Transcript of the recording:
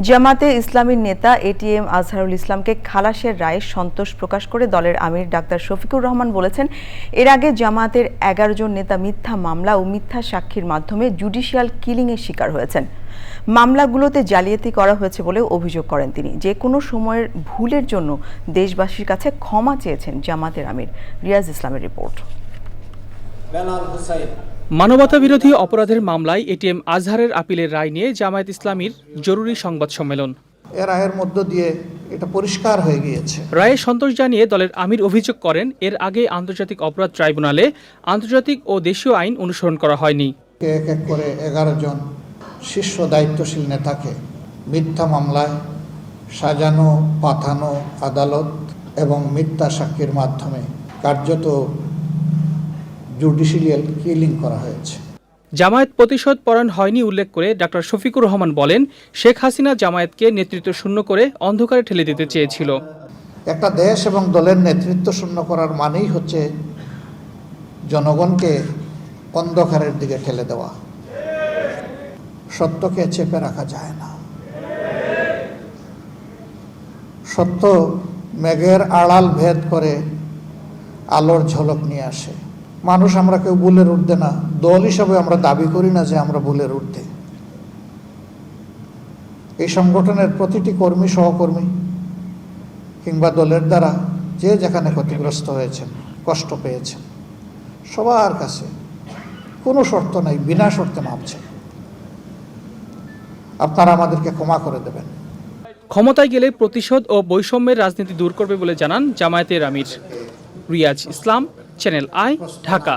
জামাতে ইসলামীর নেতা এটিএম আজহারুল ইসলামকে খালাসের রায়ে সন্তোষ প্রকাশ করে দলের আমির ডাক্তার শফিকুর রহমান বলেছেন, এর আগে জামাতের এগারো জন নেতা মিথ্যা মামলা ও মিথ্যা সাক্ষীর মাধ্যমে জুডিশিয়াল কিলিংয়ের শিকার হয়েছেন। মামলাগুলোতে জালিয়াতি করা হয়েছে বলে অভিযোগ করেন তিনি। যে কোনো সময়ের ভুলের জন্য দেশবাসীর কাছে ক্ষমা চেয়েছেন জামাতের আমির রিয়াজ ইসলামের রিপোর্ট। বেলাল হুসাইন। মানবতা বিরোধী অপরাধের মামলায় এটিএম আজহারের আপিলের রায় নিয়ে জামায়াত ইসলামীর জরুরি সংবাদ সম্মেলন। এ রায়ের মধ্য দিয়ে এটা পরিষ্কার হয়ে গিয়েছে। রায়ে সন্তোষ জানিয়ে দলের আমির অভিযোগ করেন এর আগে আন্তর্জাতিক অপরাধ ট্রাইব্যুনালে আন্তর্জাতিক ও দেশীয় আইন অনুসরণ করা হয়নি। এক এক করে এগারো জন শীর্ষ দায়িত্বশীল নেতাকে মিথ্যা মামলায় সাজানো পাঠানো আদালত এবং মিথ্যা সাক্ষীর মাধ্যমে কার্যত জুডিশিয়াল কিলিং করা হয়েছে। জামায়াত প্রতিশোধ পরায়ণ হয়নি উল্লেখ করে ডাক্তার শফিকুর রহমান বলেন শেখ হাসিনা জামায়াতকে নেতৃত্ব শূন্য করে অন্ধকারে ঠেলে দিতে চেয়েছিল। একটা দেশ এবং দলের নেতৃত্ব শূন্য করার মানেই হচ্ছে জনগণকে অন্ধকারের দিকে ঠেলে দেওয়া। সত্যকে চেপে রাখা যায় না। সত্য মেঘের আড়াল ভেদ করে আলোর ঝলক নিয়ে আসে। মানুষ আমরা কেউ ভুলের ঊর্ধ্বে না। দল হিসাবে আমরা দাবি করি না যে আমরা ভুলের ঊর্ধ্বে। এই সংগঠনের প্রতিটি কর্মী, সহকর্মী কিংবা দলের দ্বারা যে যেখানে ক্ষতিগ্রস্ত হয়েছেন, কষ্ট পেয়েছেন, সবার কাছে কোনো শর্ত নাই, বিনা শর্তে মাপছে। আপনারা আমাদেরকে ক্ষমা করে দেবেন। ক্ষমতায় গেলে প্রতিশোধ ও বৈষম্যের রাজনীতি দূর করবে বলে জানান জামায়াতের আমির রিয়াজ ইসলাম। Channel I Dhaka.